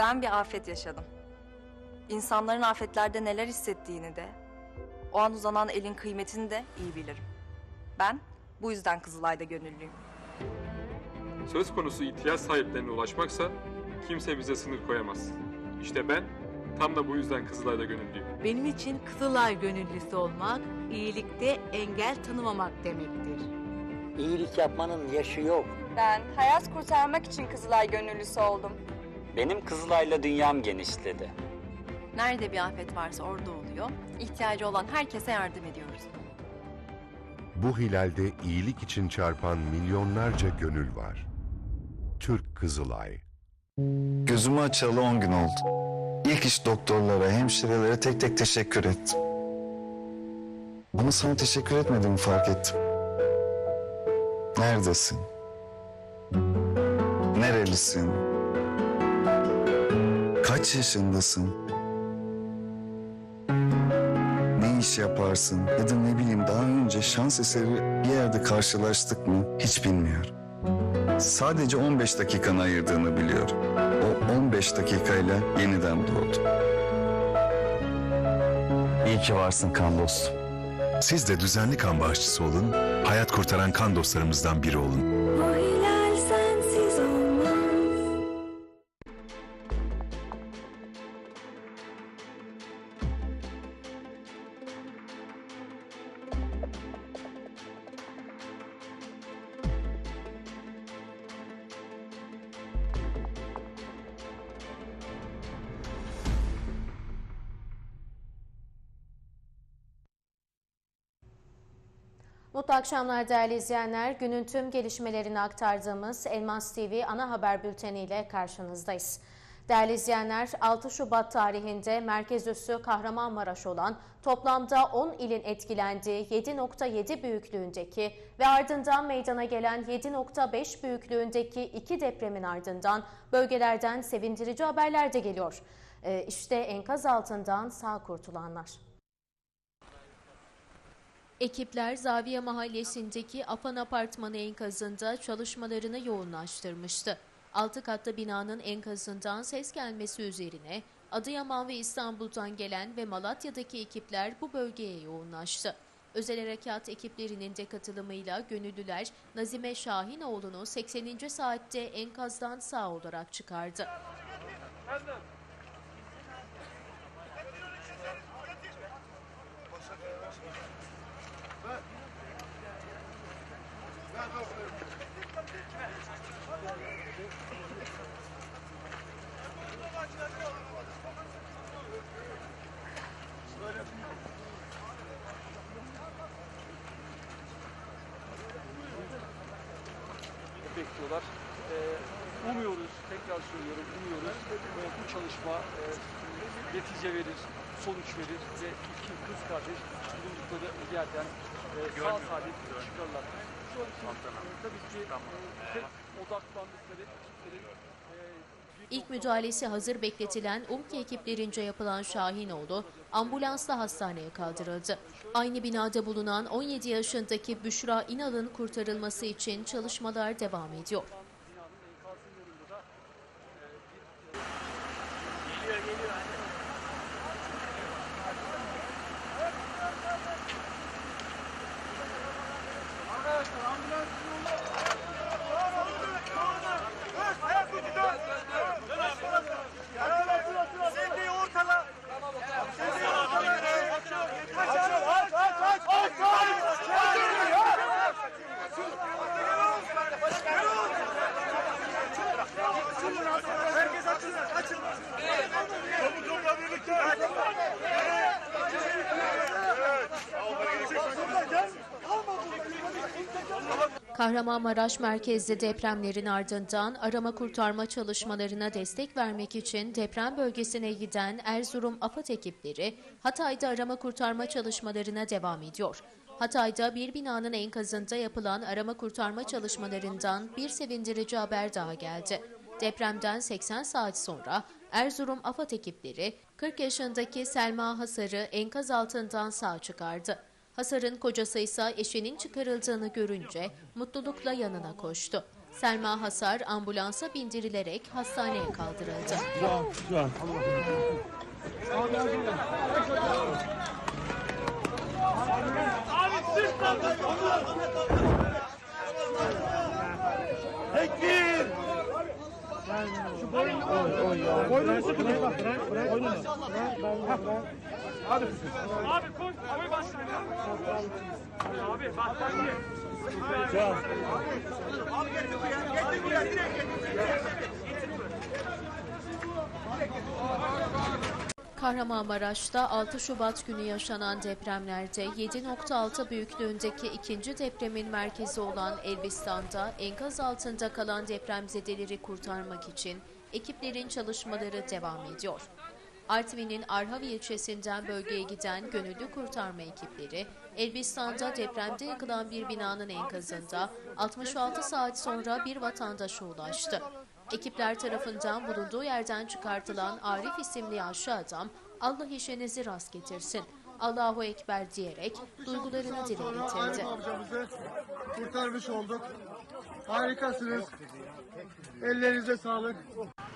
Ben bir afet yaşadım. İnsanların afetlerde neler hissettiğini de, o an uzanan elin kıymetini de iyi bilirim. Ben bu yüzden Kızılay'da gönüllüyüm. Söz konusu ihtiyaç sahiplerine ulaşmaksa kimse bize sınır koyamaz. İşte ben tam da bu yüzden Kızılay'da gönüllüyüm. Benim için Kızılay gönüllüsü olmak, iyilikte engel tanımamak demektir. İyilik yapmanın yaşı yok. Ben hayat kurtarmak için Kızılay gönüllüsü oldum. Benim Kızılay'la dünyam genişledi. Nerede bir afet varsa orada oluyor. İhtiyacı olan herkese yardım ediyoruz. Bu hilalde iyilik için çarpan milyonlarca gönül var. Türk Kızılay Gözümü açalı 10 gün oldu. İlk iş doktorlara, hemşirelere tek tek teşekkür ettim. Ama sana teşekkür etmediğimi fark ettim. Neredesin? Nerelisin? Kaç yaşındasın? Ne iş yaparsın? Ya da ne bileyim daha önce şans eseri bir yerde karşılaştık mı? Hiç bilmiyorum. Sadece 15 dakikanı ayırdığını biliyorum. O 15 dakikayla yeniden doğdum. İyi ki varsın kan dostum. Siz de düzenli kan bağışçısı olun, hayat kurtaran kan dostlarımızdan biri olun. Mutlu akşamlar değerli izleyenler. Günün tüm gelişmelerini aktardığımız Elmas TV ana haber bülteni ile karşınızdayız. Değerli izleyenler 6 Şubat tarihinde merkez üssü Kahramanmaraş olan toplamda 10 ilin etkilendiği 7.7 büyüklüğündeki ve ardından meydana gelen 7.5 büyüklüğündeki iki depremin ardından bölgelerden sevindirici haberler de geliyor. Ee, İşte enkaz altından sağ kurtulanlar. Ekipler Zaviye Mahallesi'ndeki Afan Apartmanı enkazında çalışmalarını yoğunlaştırmıştı. Altı katlı binanın enkazından ses gelmesi üzerine Adıyaman ve İstanbul'dan gelen ve Malatya'daki ekipler bu bölgeye yoğunlaştı. Özel harekat ekiplerinin de katılımıyla gönüllüler Nazime Şahinoğlu'nu 80. saatte enkazdan sağ olarak çıkardı. Bekliyorlar. Ee, umuyoruz, tekrar söylüyorum, umuyoruz. Ee, bu çalışma e, netice verir, sonuç verir ve iki kız kardeş bulundukları yerden e, sağ salim çıkarlar. İlk müdahalesi hazır bekletilen UMKE ekiplerince yapılan Şahinoğlu ambulansla hastaneye kaldırıldı. Aynı binada bulunan 17 yaşındaki Büşra İnal'ın kurtarılması için çalışmalar devam ediyor. Kahramanmaraş merkezli depremlerin ardından arama kurtarma çalışmalarına destek vermek için deprem bölgesine giden Erzurum AFAD ekipleri Hatay'da arama kurtarma çalışmalarına devam ediyor. Hatay'da bir binanın enkazında yapılan arama kurtarma çalışmalarından bir sevindirici haber daha geldi. Depremden 80 saat sonra Erzurum AFAD ekipleri 40 yaşındaki Selma Hasar'ı enkaz altından sağ çıkardı. Hasar'ın kocası ise eşinin çıkarıldığını görünce mutlulukla yanına koştu. Selma Hasar ambulansa bindirilerek hastaneye kaldırıldı. Abi koş. Abi başlayın. Abi battaniye. Kahramanmaraş'ta 6 Şubat günü yaşanan depremlerde 7.6 büyüklüğündeki ikinci depremin merkezi olan Elbistan'da enkaz altında kalan depremzedeleri kurtarmak için ekiplerin çalışmaları devam ediyor. Artvin'in Arhavi ilçesinden bölgeye giden gönüllü kurtarma ekipleri, Elbistan'da depremde yıkılan bir binanın enkazında 66 saat sonra bir vatandaşa ulaştı. Ekipler tarafından bulunduğu yerden çıkartılan Arif isimli yaşlı adam, Allah işinizi rast getirsin, Allahu Ekber diyerek duygularını dile getirdi. kurtarmış olduk. Harikasınız. Ellerinize sağlık.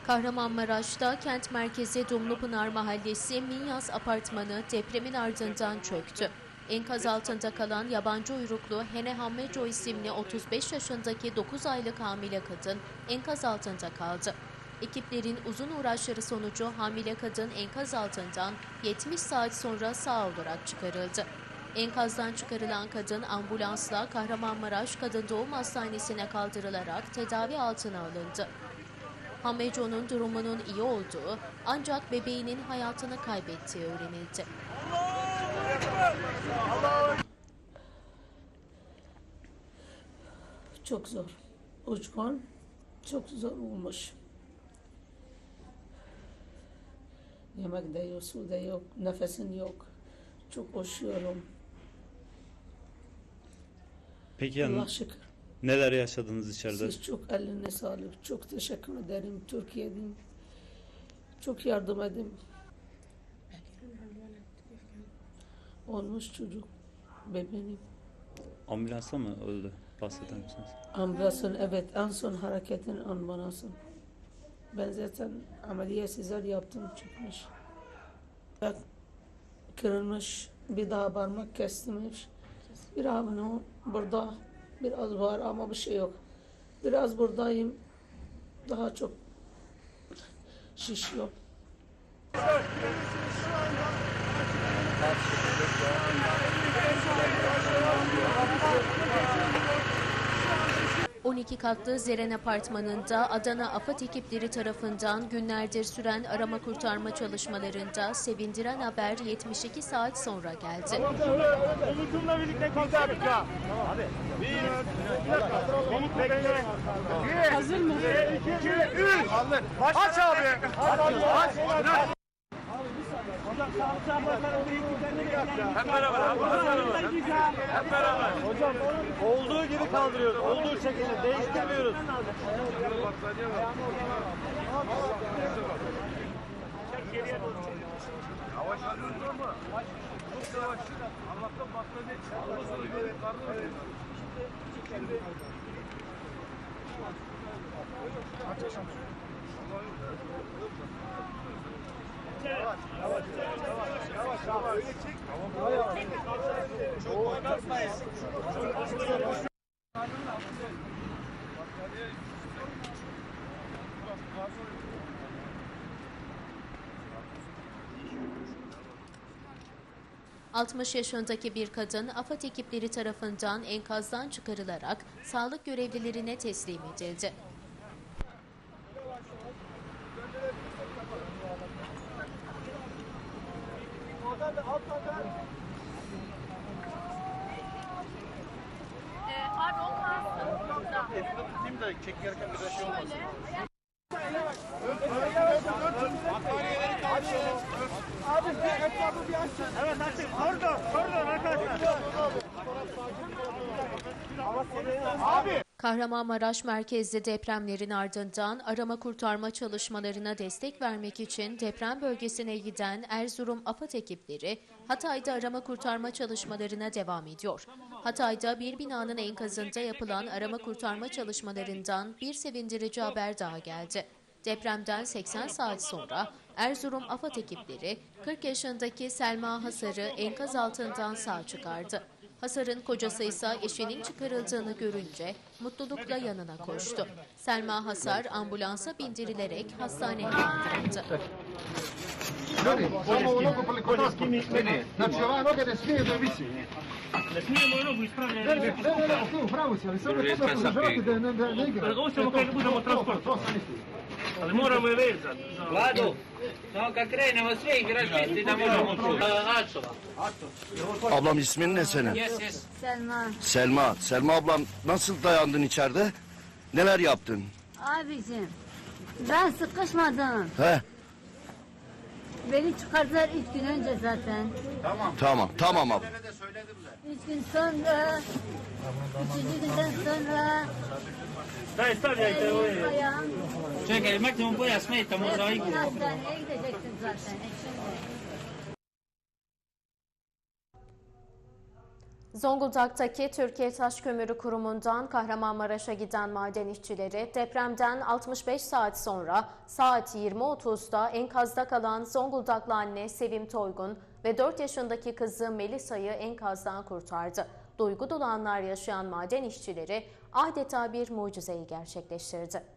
Kahramanmaraş'ta kent merkezi Dumlupınar Mahallesi Minyas Apartmanı depremin ardından çöktü. Enkaz altında kalan yabancı uyruklu Hene Hammeco isimli 35 yaşındaki 9 aylık hamile kadın enkaz altında kaldı. Ekiplerin uzun uğraşları sonucu hamile kadın enkaz altından 70 saat sonra sağ olarak çıkarıldı. Enkazdan çıkarılan kadın ambulansla Kahramanmaraş Kadın Doğum Hastanesi'ne kaldırılarak tedavi altına alındı. Hameco'nun durumunun iyi olduğu ancak bebeğinin hayatını kaybettiği öğrenildi. Çok zor. Uçkan çok zor olmuş. Yemek de yok, su da yok, nefesin yok. Çok üşüyorum. Peki Allah şükür. Neler yaşadınız içeride? Siz çok eline sağlık. Çok teşekkür ederim Türkiye'den. Çok yardım edin. Olmuş çocuk. Bebeğim. Ambulansa mı öldü? Bahseder misiniz? Ambulansın evet en son hareketin ambulansın. Ben zaten ameliyat sizler yaptım çıkmış. Bak, Kırılmış bir daha parmak kestirmiş. Bir abone burada biraz var ama bir şey yok. Biraz buradayım daha çok şişiyor. 12 katlı Zeren Apartmanı'nda Adana AFAD ekipleri tarafından günlerdir süren arama kurtarma çalışmalarında sevindiren haber 72 saat sonra geldi. Komutunla birlikte kalktık ya. Abi. Bir. Komut bekle. Hazır mı? Bir, iki, üç. Aç abi. Aç. Aç. Hep beraber. Hep beraber. Hocam olduğu gibi kaldırıyoruz. Olduğu şekilde değiştirmiyoruz. Yavaş alıyoruz ama. Çok yavaş. Allah'tan patladı. — 60 yaşındaki bir kadın AFAD ekipleri tarafından enkazdan çıkarılarak sağlık görevlilerine teslim edildi. Da çekerken bir şey olmasın. Abi bir etrafı bir açsın. Evet açın. Koridor, koridor arkadaşlar. Abi Kahramanmaraş merkezli depremlerin ardından arama kurtarma çalışmalarına destek vermek için deprem bölgesine giden Erzurum AFAD ekipleri Hatay'da arama kurtarma çalışmalarına devam ediyor. Hatay'da bir binanın enkazında yapılan arama kurtarma çalışmalarından bir sevindirici haber daha geldi. Depremden 80 saat sonra Erzurum AFAD ekipleri 40 yaşındaki Selma Hasar'ı enkaz altından sağ çıkardı. Hasar'ın kocası ise eşinin çıkarıldığını görünce mutlulukla yanına koştu. Selma Hasar ambulansa bindirilerek hastaneye kaldırıldı. Ali moramo je vezati. Vlado, no kad krenemo svi igračisti da možemo Ačova. Ablam ismin ne senin? Yes, yes. Selma. Selma. Selma ablam nasıl dayandın içeride? Neler yaptın? Abicim ben sıkışmadım. He? Beni çıkardılar üç gün önce zaten. Tamam. Tamam abla. Üç gün sonra, üçüncü günden sonra stavljajte ove. elim ayağım. Čekaj, maknemo boja smeta, možda Hepsini igru. hastaneye gidecektim zaten. E şimdi. Zonguldak'taki Türkiye Taş Kömürü Kurumu'ndan Kahramanmaraş'a giden maden işçileri depremden 65 saat sonra saat 20.30'da enkazda kalan Zonguldaklı anne Sevim Toygun ve 4 yaşındaki kızı Melisa'yı enkazdan kurtardı. Duygu dolu anlar yaşayan maden işçileri adeta bir mucizeyi gerçekleştirdi.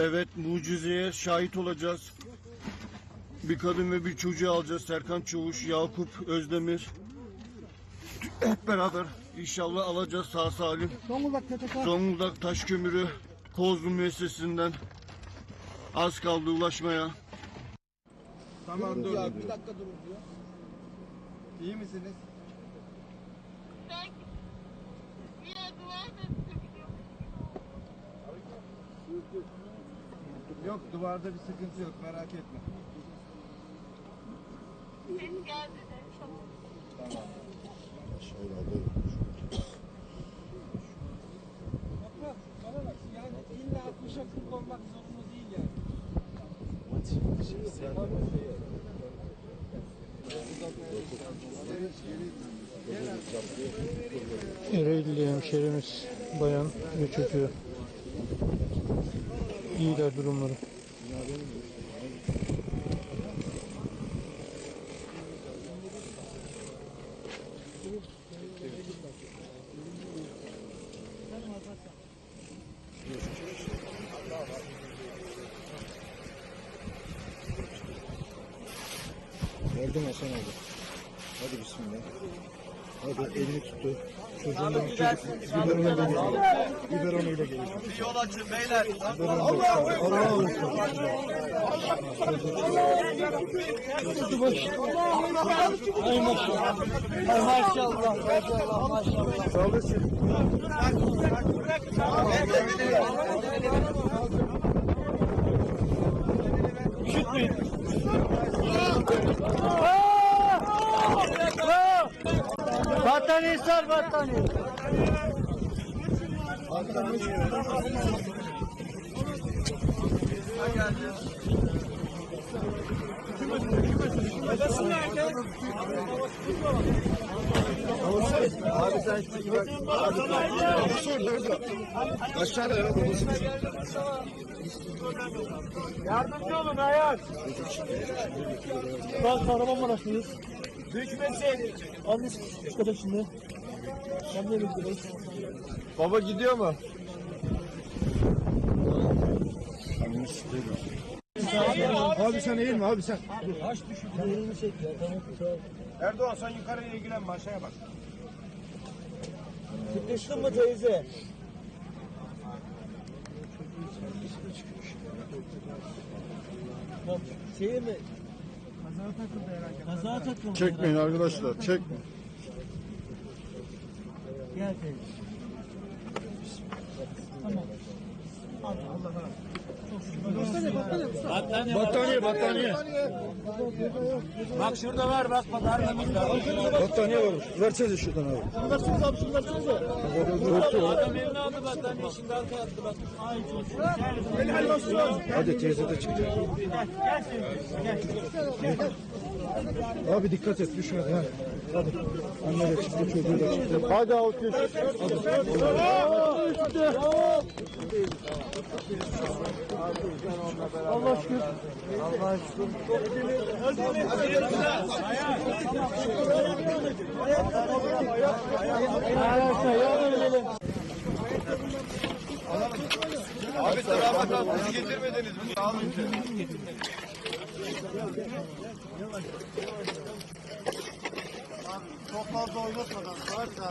Evet mucizeye şahit olacağız. Bir kadın ve bir çocuğu alacağız. Serkan Çavuş, Yakup Özdemir. Hep beraber inşallah alacağız sağ salim. Zonguldak Taş Kömürü Kozlu müessesinden az kaldı ulaşmaya. Tamam dur. Bir dakika durun diyor. İyi misiniz? Yok duvarda bir sıkıntı yok merak etme. Yani illa 60'a 40 olmak zorunda değil yani. Ereğli hemşerimiz bayan ve çocuğu. İyiler durumları. Yardım Hasan abi. Hadi bismillah. Hadi elini tuttu. Çocuğun da çocuk biberona geliyor. Biberona ile geliyor. Bir yol açın beyler. Allah Ay maşallah. Ay maşallah. Maşallah. Maşallah. Sağ olasın. Üşütmeyin. Battaniye sar battaniye. Abi sen şu bak. Aşağıda ya babası. Yardımcı olun Ayaz. Ben Kahramanmaraşlıyız. Hükmetsin. Annesi çıkacak şimdi. Ben de bekliyoruz. Baba gidiyor mu? Abi sen eğilme abi sen. Taş düşürdü. Elini çek ya. Tamam. Erdoğan sen yukarıya ilgilenme aşağıya bak. Sıkıştın mı teyze? Şey mi? Takıldı herhalde. Kaza takıldı. Çekmeyin arkadaşlar, çekme. Gel teyze. Tamam. Battaniye, battaniye. Bak şurada var bak Battaniye var. Versenize şuradan abi. Versenize abi şunu versenize. Adam evine aldı battaniye şimdi arkaya attı bak. Ay çocuğum. Hadi teyze de çıktı. Abi dikkat et düşme ha. Anne de çıktı çocuğu da çıktı. Hadi avuç Allah şükür. Allah şükür. Abi tarafından bizi getirmediniz mi? Sağ Çok fazla oynatmadan varsa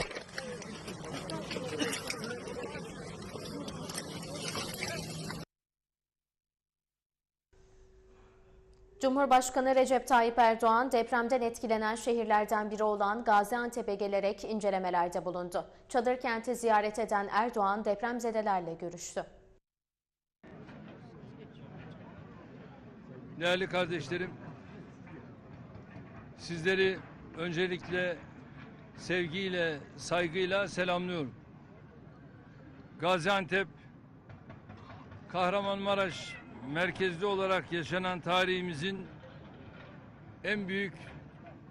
Cumhurbaşkanı Recep Tayyip Erdoğan depremden etkilenen şehirlerden biri olan Gaziantep'e gelerek incelemelerde bulundu. Çadır kenti ziyaret eden Erdoğan depremzedelerle görüştü. Değerli kardeşlerim, sizleri öncelikle sevgiyle, saygıyla selamlıyorum. Gaziantep, Kahramanmaraş merkezli olarak yaşanan tarihimizin en büyük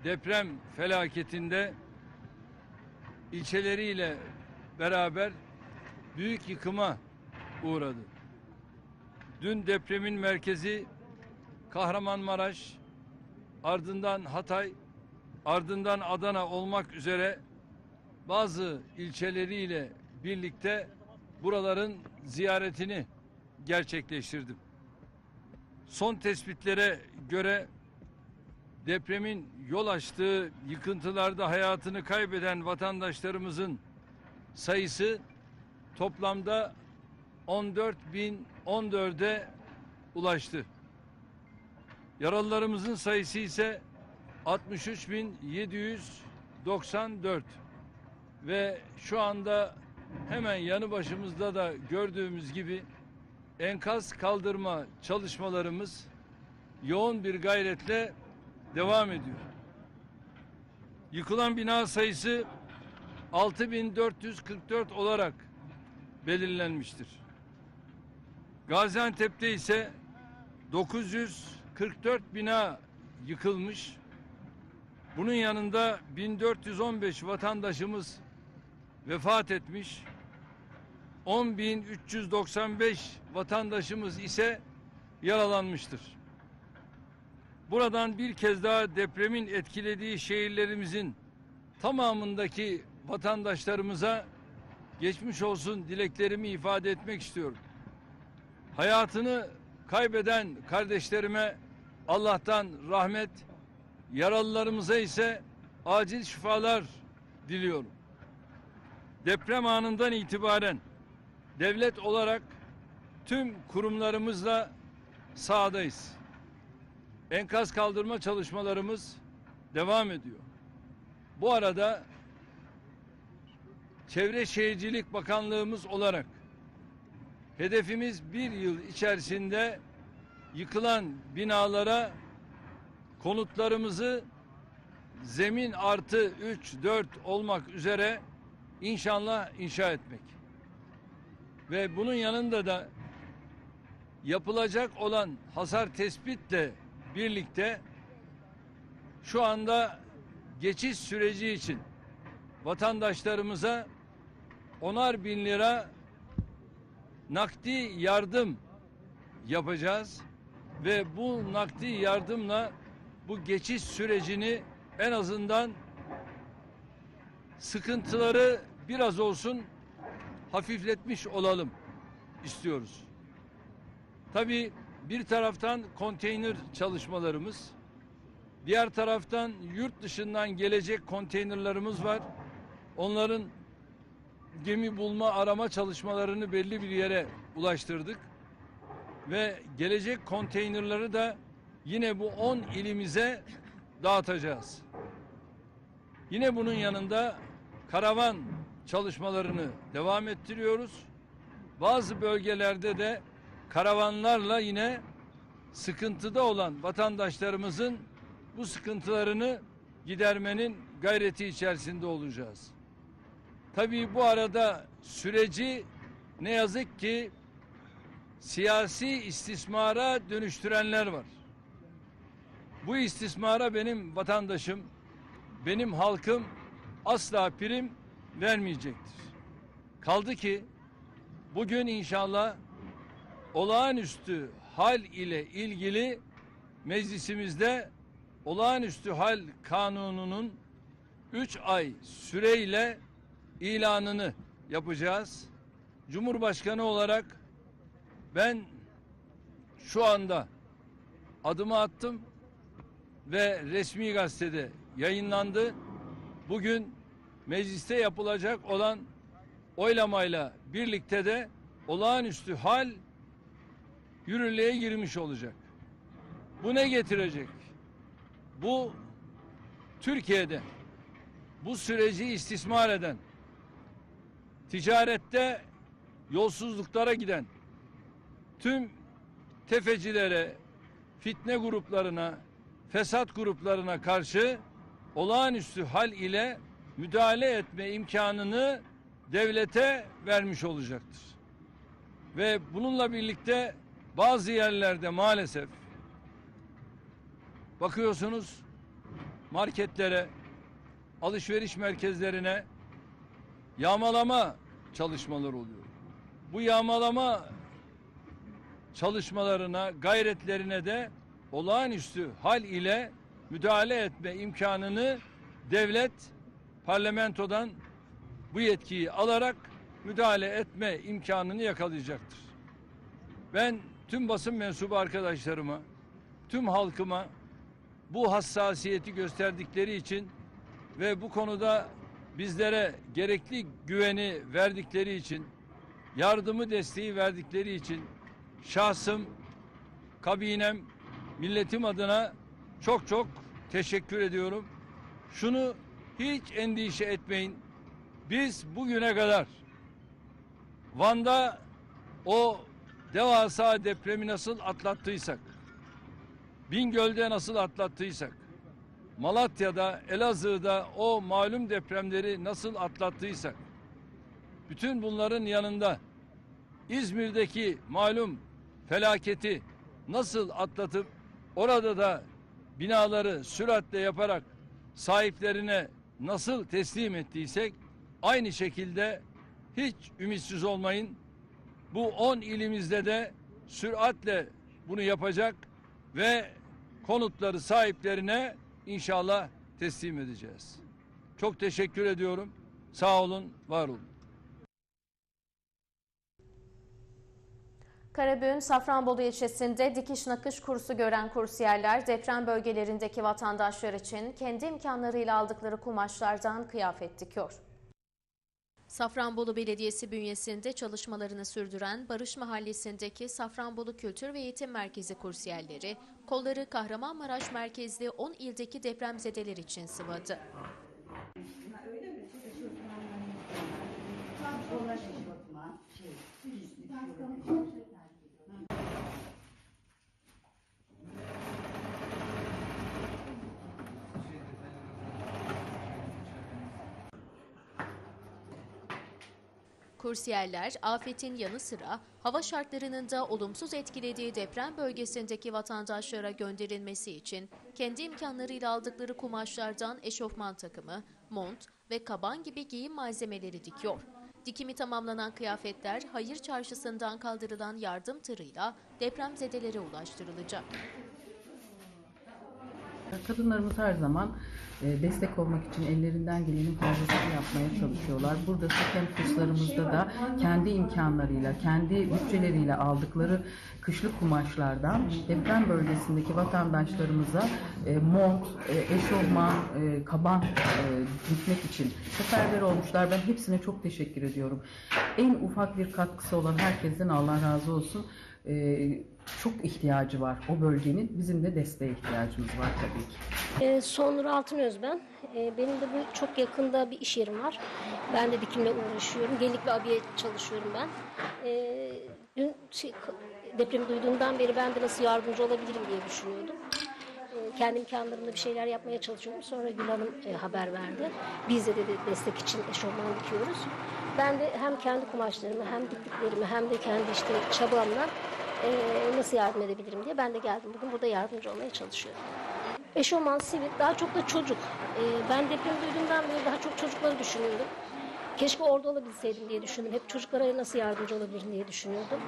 deprem felaketinde ilçeleriyle beraber büyük yıkıma uğradı. Dün depremin merkezi Kahramanmaraş, ardından Hatay, ardından Adana olmak üzere bazı ilçeleriyle birlikte buraların ziyaretini gerçekleştirdim. Son tespitlere göre depremin yol açtığı yıkıntılarda hayatını kaybeden vatandaşlarımızın sayısı toplamda 14.014'e ulaştı. Yaralılarımızın sayısı ise 63.794 ve şu anda hemen yanı başımızda da gördüğümüz gibi enkaz kaldırma çalışmalarımız yoğun bir gayretle devam ediyor. Yıkılan bina sayısı 6444 olarak belirlenmiştir. Gaziantep'te ise 944 bina yıkılmış. Bunun yanında 1415 vatandaşımız vefat etmiş. 10.395 vatandaşımız ise yaralanmıştır. Buradan bir kez daha depremin etkilediği şehirlerimizin tamamındaki vatandaşlarımıza geçmiş olsun dileklerimi ifade etmek istiyorum. Hayatını kaybeden kardeşlerime Allah'tan rahmet, yaralılarımıza ise acil şifalar diliyorum. Deprem anından itibaren devlet olarak tüm kurumlarımızla sahadayız. Enkaz kaldırma çalışmalarımız devam ediyor. Bu arada Çevre Şehircilik Bakanlığımız olarak hedefimiz bir yıl içerisinde yıkılan binalara konutlarımızı zemin artı 3, 4 olmak üzere inşallah inşa etmek. Ve bunun yanında da yapılacak olan hasar tespitle birlikte şu anda geçiş süreci için vatandaşlarımıza onar bin lira nakdi yardım yapacağız ve bu nakdi yardımla bu geçiş sürecini en azından sıkıntıları biraz olsun hafifletmiş olalım istiyoruz. Tabii bir taraftan konteyner çalışmalarımız, diğer taraftan yurt dışından gelecek konteynerlarımız var. Onların gemi bulma arama çalışmalarını belli bir yere ulaştırdık. Ve gelecek konteynerları da yine bu 10 ilimize dağıtacağız. Yine bunun yanında karavan çalışmalarını devam ettiriyoruz. bazı bölgelerde de karavanlarla yine sıkıntıda olan vatandaşlarımızın bu sıkıntılarını gidermenin gayreti içerisinde olacağız. Tabii bu arada süreci ne yazık ki siyasi istismara dönüştürenler var. Bu istismara benim vatandaşım, benim halkım asla prim vermeyecektir. Kaldı ki bugün inşallah olağanüstü hal ile ilgili meclisimizde olağanüstü hal kanununun 3 ay süreyle ilanını yapacağız. Cumhurbaşkanı olarak ben şu anda adımı attım ve resmi gazetede yayınlandı. Bugün mecliste yapılacak olan oylamayla birlikte de olağanüstü hal yürürlüğe girmiş olacak. Bu ne getirecek? Bu Türkiye'de bu süreci istismar eden, ticarette yolsuzluklara giden, tüm tefecilere, fitne gruplarına, fesat gruplarına karşı olağanüstü hal ile müdahale etme imkanını devlete vermiş olacaktır. Ve bununla birlikte bazı yerlerde maalesef bakıyorsunuz marketlere, alışveriş merkezlerine yağmalama çalışmaları oluyor. Bu yağmalama çalışmalarına, gayretlerine de olağanüstü hal ile müdahale etme imkanını devlet parlamentodan bu yetkiyi alarak müdahale etme imkanını yakalayacaktır. Ben tüm basın mensubu arkadaşlarıma, tüm halkıma bu hassasiyeti gösterdikleri için ve bu konuda bizlere gerekli güveni verdikleri için, yardımı desteği verdikleri için şahsım, kabinem, milletim adına çok çok teşekkür ediyorum. Şunu hiç endişe etmeyin. Biz bugüne kadar Van'da o devasa depremi nasıl atlattıysak, Bingöl'de nasıl atlattıysak, Malatya'da, Elazığ'da o malum depremleri nasıl atlattıysak, bütün bunların yanında İzmir'deki malum felaketi nasıl atlatıp orada da binaları süratle yaparak sahiplerine nasıl teslim ettiysek aynı şekilde hiç ümitsiz olmayın. Bu 10 ilimizde de süratle bunu yapacak ve konutları sahiplerine inşallah teslim edeceğiz. Çok teşekkür ediyorum. Sağ olun, var olun. Karabük'ün Safranbolu ilçesinde dikiş nakış kursu gören kursiyerler deprem bölgelerindeki vatandaşlar için kendi imkanlarıyla aldıkları kumaşlardan kıyafet dikiyor. Safranbolu Belediyesi bünyesinde çalışmalarını sürdüren Barış Mahallesi'ndeki Safranbolu Kültür ve Eğitim Merkezi kursiyerleri kolları Kahramanmaraş merkezli 10 ildeki depremzedeler için sıvadı. Kursiyerler afetin yanı sıra hava şartlarının da olumsuz etkilediği deprem bölgesindeki vatandaşlara gönderilmesi için kendi imkanlarıyla aldıkları kumaşlardan eşofman takımı, mont ve kaban gibi giyim malzemeleri dikiyor. Dikimi tamamlanan kıyafetler hayır çarşısından kaldırılan yardım tırıyla depremzedelere ulaştırılacak. Kadınlarımız her zaman e, destek olmak için ellerinden gelenin fazlasını yapmaya çalışıyorlar. Burada sistem kurslarımızda da kendi imkanlarıyla, kendi bütçeleriyle aldıkları kışlık kumaşlardan deprem bölgesindeki vatandaşlarımıza e, mont, e, eşofman, kaban dikmek için seferber olmuşlar. Ben hepsine çok teşekkür ediyorum. En ufak bir katkısı olan herkesten Allah razı olsun. E, çok ihtiyacı var o bölgenin. Bizim de desteğe ihtiyacımız var tabii ki. Ee, Sonur Altınöz ben. Ee, benim de bu çok yakında bir iş yerim var. Ben de dikimle uğraşıyorum. Gelinlik ve abiye çalışıyorum ben. Ee, dün şey, depremi duyduğumdan beri ben de nasıl yardımcı olabilirim diye düşünüyordum. Kendi imkanlarımla bir şeyler yapmaya çalışıyorum. Sonra Gül Hanım e, haber verdi. Biz de dedi destek için eşofman dikiyoruz. Ben de hem kendi kumaşlarımı hem diktiklerimi hem de kendi işte çabamla e, nasıl yardım edebilirim diye ben de geldim. Bugün burada yardımcı olmaya çalışıyorum. Eşofman, sivit, daha çok da çocuk. Ee, ben depremi duyduğumdan beri daha çok çocukları düşünüyordum. Keşke orada olabilseydim diye düşündüm. Hep çocuklara nasıl yardımcı olabilirim diye düşünüyordum.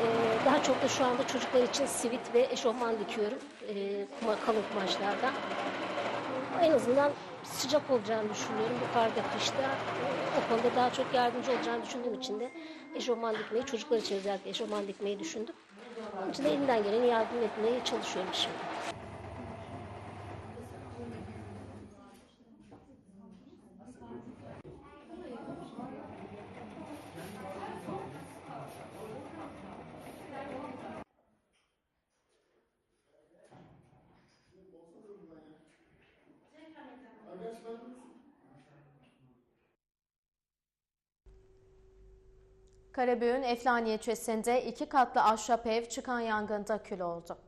Ee, daha çok da şu anda çocuklar için sivit ve eşofman dikiyorum. Ee, kuma, kalın kumaşlardan. En azından sıcak olacağını düşünüyorum bu karda kışta. O konuda daha çok yardımcı olacağını düşündüğüm için de eşofman dikmeyi, çocuklar için özellikle eşofman dikmeyi düşündüm. Onun için de elimden geleni yardım etmeye çalışıyorum şimdi. Karabüğün Eflani ilçesinde iki katlı ahşap ev çıkan yangında kül oldu.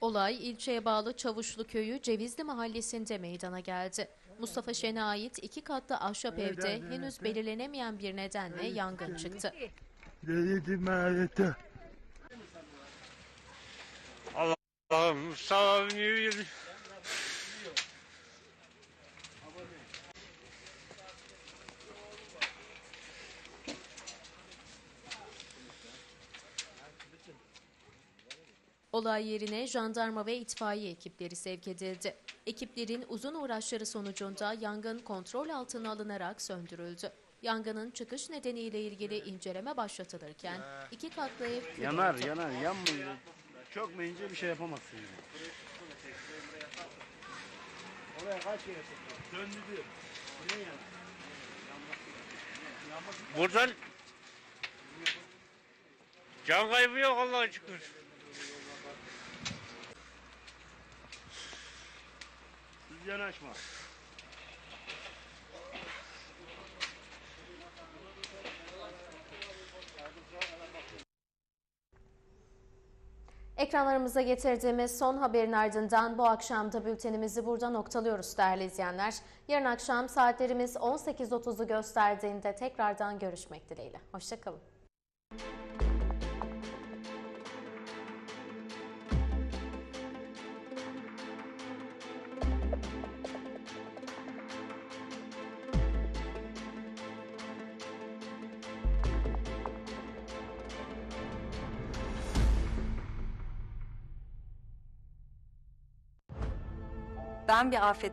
Olay ilçeye bağlı Çavuşlu Köyü Cevizli Mahallesi'nde meydana geldi. Mustafa Şen'e ait iki katlı ahşap evde henüz belirlenemeyen bir nedenle yangın çıktı. Allah'ım sağ ol. Olay yerine jandarma ve itfaiye ekipleri sevk edildi. Ekiplerin uzun uğraşları sonucunda yangın kontrol altına alınarak söndürüldü. Yangının çıkış nedeniyle ilgili inceleme başlatılırken iki katlı ev Yanar yanar yanmıyor. Çok meyince bir şey yapamazsın. Yani. Oraya kaç kere Döndü diyor. Buradan can kaybı yok Allah'a şükür. Yanaşma. Ekranlarımıza getirdiğimiz son haberin ardından bu akşam da bültenimizi burada noktalıyoruz değerli izleyenler. Yarın akşam saatlerimiz 18.30'u gösterdiğinde tekrardan görüşmek dileğiyle. Hoşçakalın. Bir afet